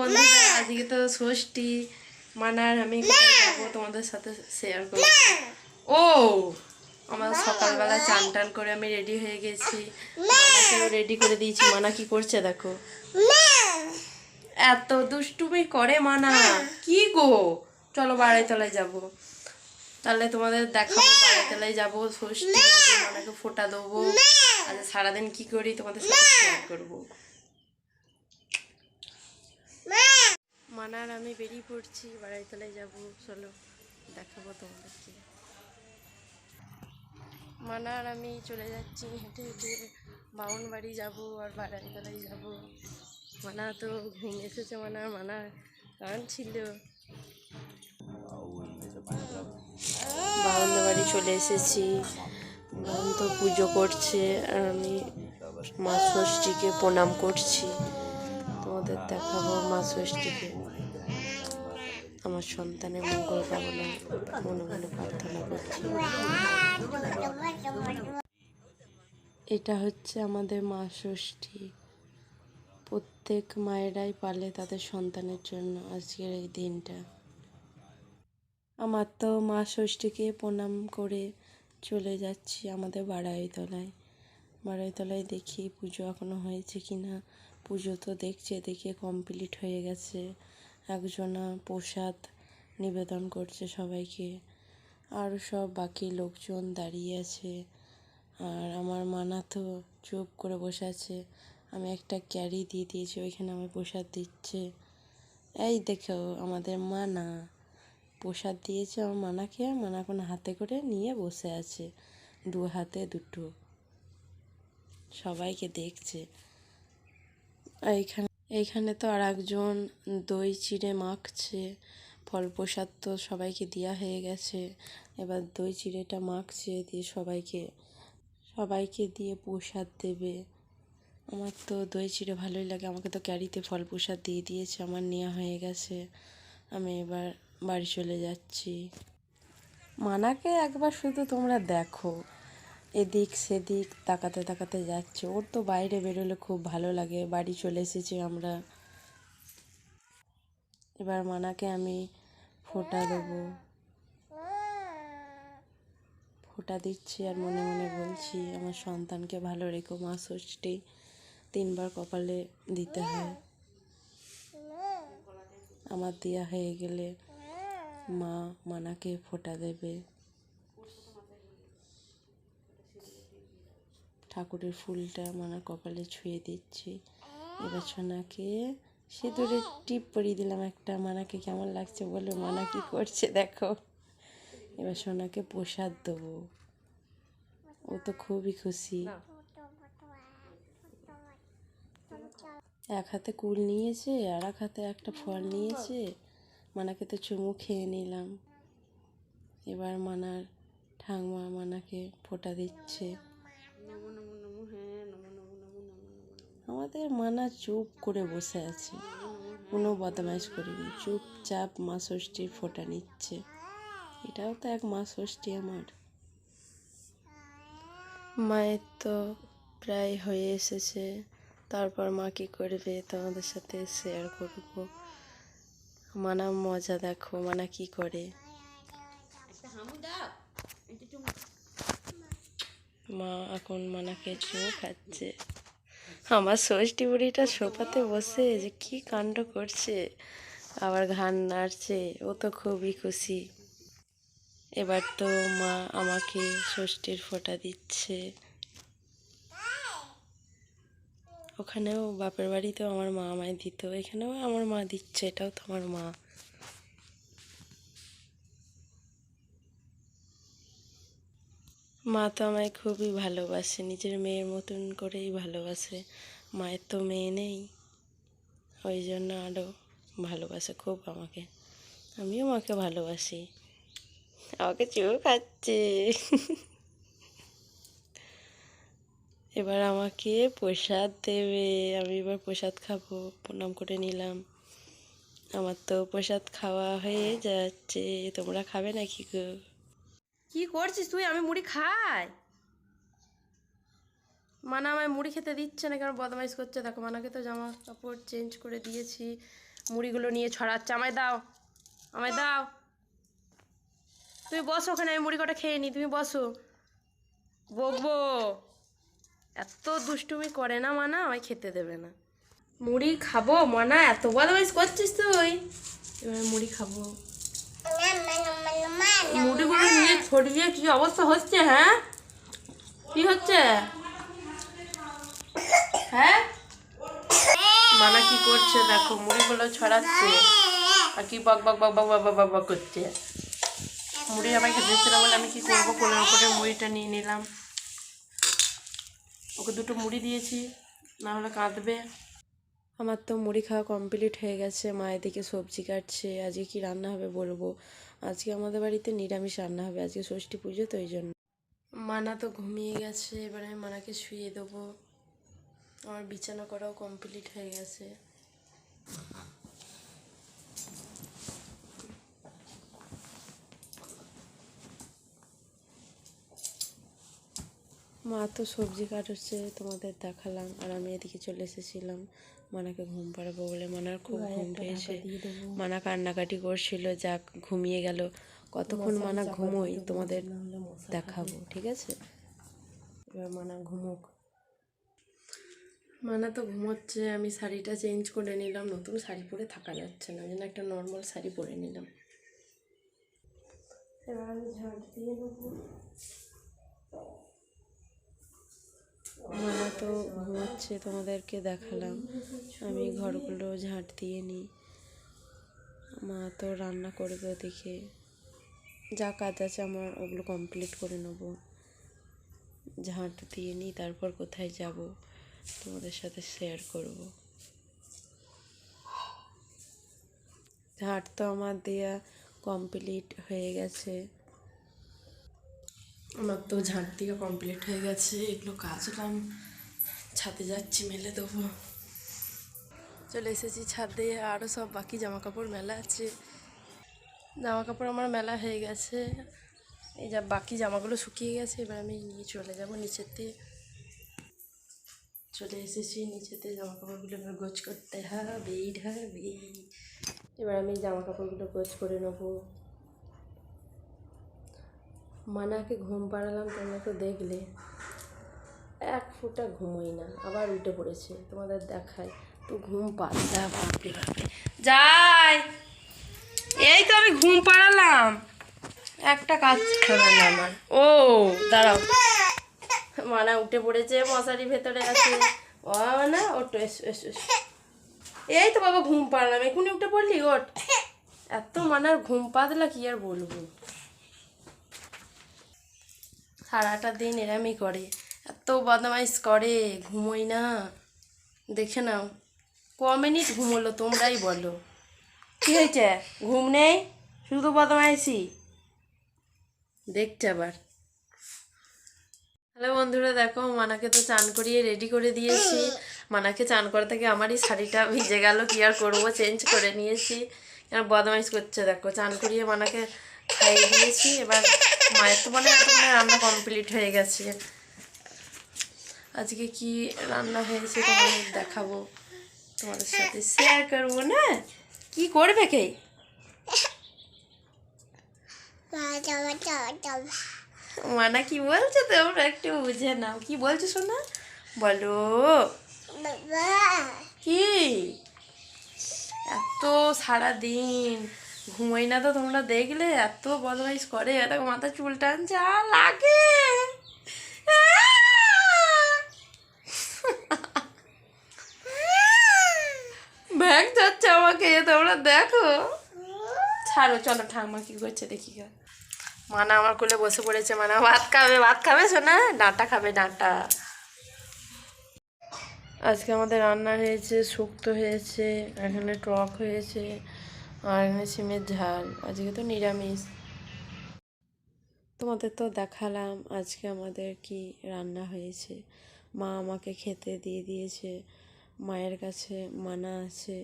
বন্ধুরা আজকে তো ষষ্ঠী মানার আমি যাব তোমাদের সাথে শেয়ার করব। ও আমার সকালবেলা চান টান করে আমি রেডি হয়ে গেছি। মানাকেও রেডি করে দিয়েছি মানা কি করছে দেখো। এত দুষ্টুমি করে মানা কি গো? চলো বাড়াই তলায় যাব। তাহলে তোমাদের দেখাবো বাড়াই তলায় যাব ষষ্ঠী মানাকে ফোটা দেবো। আর সারাদিন কি করি তোমাদের সাথে শেয়ার করব। মানার আমি বেরিয়ে পড়ছি বাড়াই তলায় যাব। চলো, দেখাবো তোমাদেরকে। মানার আমি চলে যাচ্ছি, হেঁটে হেঁটে বাউন বাড়ি যাব আর বাড়াই তলায় যাব। মানা তো ঘুম এসেছে মানার মানার গান ছিল। বাউন বাড়ি চলে এসেছি। বাউন তো পুজো করছে, আর আমি মা ষষ্ঠীকে প্রণাম করছি। তোমাদের দেখাবো মা ষষ্ঠীকে আমার সন্তানের মঙ্গল কামনা মনে মনে প্রার্থনা করছি। এটা হচ্ছে আমাদের মা ষষ্ঠী। প্রত্যেক মায়েরাই পালে তাদের সন্তানের জন্য আজকের এই দিনটা। আমার তো মা ষষ্ঠীকে প্রণাম করে চলে যাচ্ছি আমাদের বাড়াইতলায় বাড়াইতলায় দেখি পুজো এখনও হয়েছে কি না পুজো তো দেখছে, দেখে কমপ্লিট হয়ে গেছে। একজনা প্রসাদ নিবেদন করছে সবাইকে। আর সব বাকি লোকজন দাঁড়িয়ে আছে। আর আমার মানা তো চুপ করে বসে আছে। আমি একটা ক্যারি দিয়ে দিয়েছি, ওইখানে আমার প্রসাদ দিচ্ছে। এই দেখো, আমাদের মানা। প্রসাদ দিয়েছে আমার মানাকে, মানা এখন হাতে করে নিয়ে বসে আছে। দু হাতে দুটো। সবাইকে দেখছে। এইখানে এইখানে তো আর একজন দই চিড়ে মাখছে, ফল প্রসাদ তো সবাইকে দেওয়া হয়ে গেছে। এবার দই চিড়েটা মাখছে দিয়ে সবাইকে সবাইকে দিয়ে প্রসাদ দেবে। আমার তো দই চিড়ে ভালোই লাগে, আমাকে তো ক্যারিতে ফল প্রসাদ দিয়ে দিয়েছে, আমার নেওয়া হয়ে গেছে। আমি এবার বাড়ি চলে যাচ্ছি। মানাকে একবার শুধু তোমরা দেখো। এদিক সেদিক তাকাতে তাকাতে যাচ্ছে। ওর তো বাইরে বেরোলে খুব ভালো লাগে। বাড়ি চলে এসেছি আমরা। এবার মানাকে আমি ফোঁটা দেবো। ফোঁটা দিচ্ছি আর মনে মনে বলছি, আমার সন্তানকে ভালো রেখো মা, ষষ্ঠী তিনবার কপালে দিতে হয়। আমার দেওয়া হয়ে গেলে মা মানাকে ফোঁটা দেবে। ঠাকুরের ফুলটা মানার কপালে ছুঁয়ে দিচ্ছি। এবার সোনাকে সিঁদুরের টিপ পরিয়ে দিলাম একটা, মানাকে কেমন লাগছে বলে? মানা কি করছে দেখো। এবার সোনাকে প্রসাদ দেবো। ও তো খুবই খুশি। এক হাতে কুল নিয়েছে আর এক হাতে একটা ফল নিয়েছে। মানাকে তো চুমু খেয়ে নিলাম। এবার মানার ঠাংমা মানাকে ফোঁটা দিচ্ছে। আমাদের মানা চুপ করে বসে আছে। কোনো বদমাইশ করিনি চুপচাপ মা ষষ্ঠীর ফোঁটা নিচ্ছে। এটাও তো এক মা ষষ্ঠী আমার। মায়ের তো প্রায় হয়ে এসেছে। তারপর মা কী করবে তোমাদের সাথে শেয়ার করব। মানা মজা দেখো মানা কি করে? মা এখন মানাকে চুমু খাচ্ছে। আমার ষষ্ঠী বুড়িটা সোফাতে বসে যে কি কাণ্ড করছে, আবার ঘান নাড়ছে, ও তো খুবই খুশি। এবার তো মা আমাকে ষষ্ঠীর ফোঁটা দিচ্ছে। ওখানেও বাপের বাড়িতেও আমার মা আমায় দিত, এখানেও আমার মা দিচ্ছে, এটাও তো আমার মা। মা তো আমায় খুবই ভালোবাসে, নিজের মেয়ের মতন করেই ভালোবাসে। মায়ের তো মেয়ে নেই, ওই জন্য আরও ভালোবাসে খুব আমাকে। আমিও মাকে ভালোবাসি। আমাকে চুপ খাচ্ছে এবার আমাকে প্রসাদ দেবে, আমি এবার প্রসাদ খাব, প্রণাম করে নিলাম। আমার তো প্রসাদ খাওয়া হয়ে যাচ্ছে, তোমরা খাবে নাকি গো? কি করছিস তুই? আমি মুড়ি খাই। মানা আমায় মুড়ি খেতে দিচ্ছে না, কেন বদমাইশ করছে? দেখো, মানাকে তো জামা কাপড় চেঞ্জ করে দিয়েছি। মুড়িগুলো নিয়ে ছড়াচ্ছে। আমায় দাও আমায় দাও। তুমি বসো ওখানে, আমি মুড়ি কটা খেয়ে নি তুমি বসো। বকবো। এত দুষ্টুমি করে না মানা, আমায় খেতে দেবে না। মুড়ি খাব? মানা, এত বদমাইশ করছিস তুই। এবার মুড়ি খাব। মুড়িগুলো নিয়ে ছড়িয়ে কি অবস্থা হচ্ছে হ্যাঁ? কি হচ্ছে? হ্যাঁ? মানা কি করছে দেখো, মুড়িগুলো ছড়াচ্ছে আর কি বক বক বক বক বক বক বক করছে। মুড়ি আমাকে দিয়েছিল বলে আমি কি করব? কোলের উপরে মুড়িটা নিয়ে নিলাম। ওকে দুটো মুড়ি দিয়েছি, না হলে কাঁদবে। আমার তো মুড়ি খাওয়া কমপ্লিট হয়ে গেছে। মায়ের দিকে সবজি কাটছে। আজকে কি রান্না হবে বলব? আজকে আমাদের বাড়িতে নিরামিষ রান্না হবে। আজকে ষষ্ঠী পুজো, তো ওই জন্য। মানা তো ঘুমিয়ে গেছে। এবার আমি মানাকে শুয়ে দেবো। আমার বিছানা করাও কমপ্লিট হয়ে গেছে। মা তো সবজি কাটছে তোমাদের দেখালাম আর আমি এদিকে চলে এসেছিলাম। মানাকে ঘুম পাড়াবো বলে মানার খুব ঘুম পেয়েছে। মানা কান্নাকাটি করছিল যাক ঘুমিয়ে গেল। কতক্ষণ মানা ঘুমোই তোমাদের দেখাবো ঠিক আছে? এবার মানা ঘুমোক। মানা তো ঘুমোচ্ছে আমি শাড়িটা চেঞ্জ করে নিলাম নতুন শাড়ি পরে থাকা যাচ্ছে না জন্য একটা নর্মাল শাড়ি পরে নিলাম। এবার আমি ঝাঁট দিয়ে নেব মানা তো ঘুমাচ্ছে, তোমাদেরকে দেখালাম। আমি ঘরগুলো ঝাঁট দিয়ে নিই। মা তো রান্না করবে ওদিকে। যা কাজ আছে আমার ওগুলো কমপ্লিট করে নেব। ঝাঁট দিয়ে নিই, তারপর কোথায় যাব তোমাদের সাথে শেয়ার করব। ঝাঁট তো আমার দেয়া কমপ্লিট হয়ে গেছে। আমার তো ঝাঁট দিয়ে কমপ্লিট হয়ে গেছে, এগুলো কাচলাম। ছাদে যাচ্ছি, মেলে দেবো। চলে এসেছি ছাদে আরও সব বাকি জামা কাপড় মেলা আছে। জামা কাপড় আমার মেলা হয়ে গেছে। এই যা বাকি জামাগুলো শুকিয়ে গেছে, এবার আমি নিয়ে চলে যাব নিচেতে। চলে এসেছি নিচেতে জামা কাপড়গুলো এবার গোছ করতে হ্যাঁ হবে হবে। এবার আমি জামা কাপড়গুলো গোছ করে নেব। মানাকে ঘুম পাড়ালাম, তোমরা তো দেখলে। এক ফুটা ঘুমোই না, আবার উঠে পড়েছে, তোমাদের দেখায়। তো ঘুম পাড়া যাই! এই তো আমি ঘুম পাড়ালাম। একটা কাজ আমার। ও, দাঁড়াও। মানা উঠে পড়েছে, মশারি ভেতরে আছে। ও না ওটো এসো এসো। এই তো বাবা, ঘুম পাড়লাম। এখনই উঠে পড়লি? ওট এত মানার ঘুম পাতলা, কি আর বলব? সারাটা দিন এরামই করে। এত বদমাইশ করে, ঘুমোই না। দেখে নাও, ক মিনিট ঘুমোলো তোমরাই বলো। কি হয়েছে? ঘুম নেই? শুধু বদমাইশি? দেখছে আবার। হ্যালো বন্ধুরা, দেখো মানাকে তো চান করিয়ে রেডি করে দিয়েছি। মানাকে চান করা থেকে আমারই শাড়িটা ভিজে গেল। কি আর করব? চেঞ্জ করে নিয়েছি। আর বদমাইশ করছে, দেখো। চান করিয়ে মানাকে খাইয়ে দিয়েছি। এবার মায়ের তো মানে এতক্ষণে রান্না কমপ্লিট হয়ে গেছে। আজকে কি রান্না হয়েছে তোমাদের দেখাবো। তোমাদের সাথে শেয়ার করব না? কি করবে কে? মানা কি বলছো তোমরা একটু বুঝে নাও। কি বলছো শোনা বলো। কি? এত সারা দিন ঘুমোই না তো, তোমরা দেখলে এত বদমাইশ করে এত মাথা চুল টানছে, আর লাগে। ব্যাগ যাচ্ছে আমাকে, তোমরা দেখো। ছাড়ো, চলো ঠাম্মা কি করছে দেখি। মানা আমার কোলে বসে পড়েছে, মানা ভাত খাবে ভাত খাবে শোনা ডাঁটা খাবে, ডাঁটা। আজকে আমাদের রান্না হয়েছে, শুক্তো হয়েছে, এখানে টক হয়েছে। আর এখানে সিমের ঝাল, আজকে তো নিরামিষ। তোমাদের তো দেখালাম আজকে আমাদের কি রান্না হয়েছে। মা আমাকে খেতে দিয়ে দিয়েছে, মায়ের কাছে মানা আছে,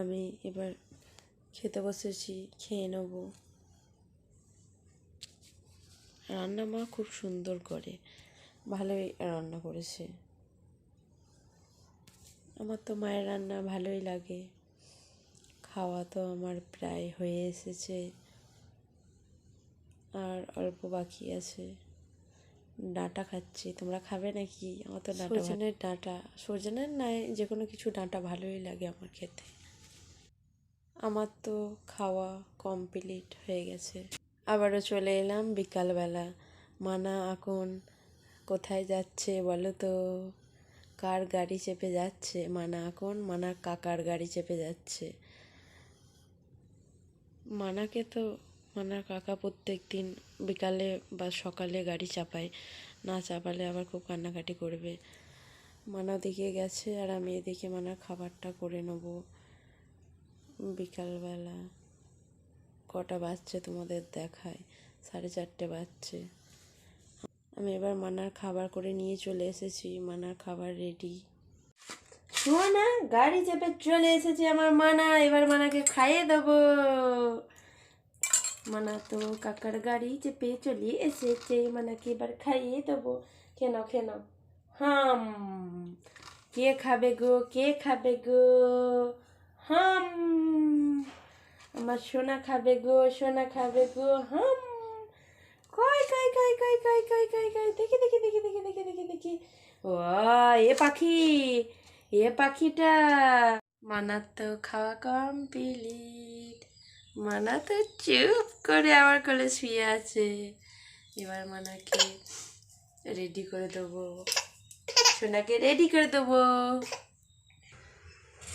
আমি এবার খেতে বসেছি, খেয়ে নেব। রান্না মা খুব সুন্দর করে, ভালোই রান্না করেছে। আমার তো মায়ের রান্না ভালোই লাগে। খাওয়া তো আমার প্রায় হয়ে এসেছে। আর অল্প বাকি আছে। ডাঁটা খাচ্ছি। তোমরা খাবে নাকি? আমার তো ডাঁটা সজনের ডাঁটা। সজনের নয় যে কোনো কিছু ডাঁটা ভালোই লাগে আমার খেতে। আমার তো খাওয়া কমপ্লিট হয়ে গেছে। আবারও চলে এলাম বিকালবেলা। মানা এখন কোথায় যাচ্ছে বলো তো? কার গাড়ি চেপে যাচ্ছে? মানা এখন মানার কাকার গাড়ি চেপে যাচ্ছে। মানাকে তো মানার কাকা প্রত্যেক দিন বিকালে বা সকালে গাড়ি চাপায়। না চাপালে আবার খুব কান্নাকাটি করবে। মানা দিকে গেছে আর আমি এদিকে মানার খাবারটা করে নেব। বিকালবেলা কটা বাজছে তোমাদের দেখায়? সাড়ে চারটে বাজছে। আমি এবার মানার খাবার করে নিয়ে চলে এসেছি। মানার খাবার রেডি না গাড়ি চেপে চলে এসেছে আমার মানা, এবার মানাকে খাইয়ে দেবো। মানা তো কাকার গাড়ি চেপে চলে এসেছে, মানাকে এবার খাইয়ে দেবো। কেন কেন হাম, কে খাবে গো, কে খাবে গো? হাম, আমার সোনা খাবে গো, সোনা খাবে গো। হাম, কই কই কই কই কই কই কই কই, দেখি দেখি দেখি দেখি দেখি দেখি দেখি। ও এ পাখি। এ পাখিটা মানার তো খাওয়া কমপ্লিট মানা তো চুপ করে আমার কোলে শুয়ে আছে। এবার মানাকে রেডি করে দেবো। সোনাকে রেডি করে দেবো।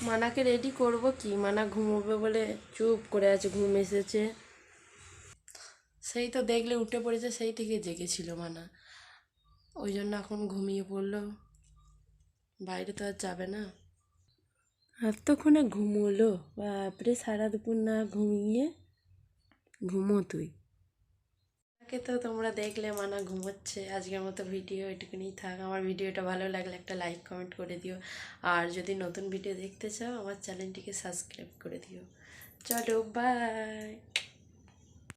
মানাকে রেডি করব কি? মানা ঘুমোবে বলে চুপ করে আছে, ঘুম এসেছে। সেই তো দেখলে উঠে পড়েছে, সেই থেকে জেগেছিল মানা। ওই জন্য এখন ঘুমিয়ে পড়ল। বাইরে তো আর যাবে না। এতক্ষণে ঘুমোলো বাপরে সারা দুপুর না ঘুমিয়ে? ঘুমো তুই। তাকে তো তোমরা দেখলে মানা ঘুমোচ্ছে। আজকের মতো ভিডিও এটুকুনি থাক। আমার ভিডিওটা ভালো লাগলে একটা লাইক কমেন্ট করে দিও। আর যদি নতুন ভিডিও দেখতে চাও আমার চ্যানেলটিকে সাবস্ক্রাইব করে দিও। চলো বাই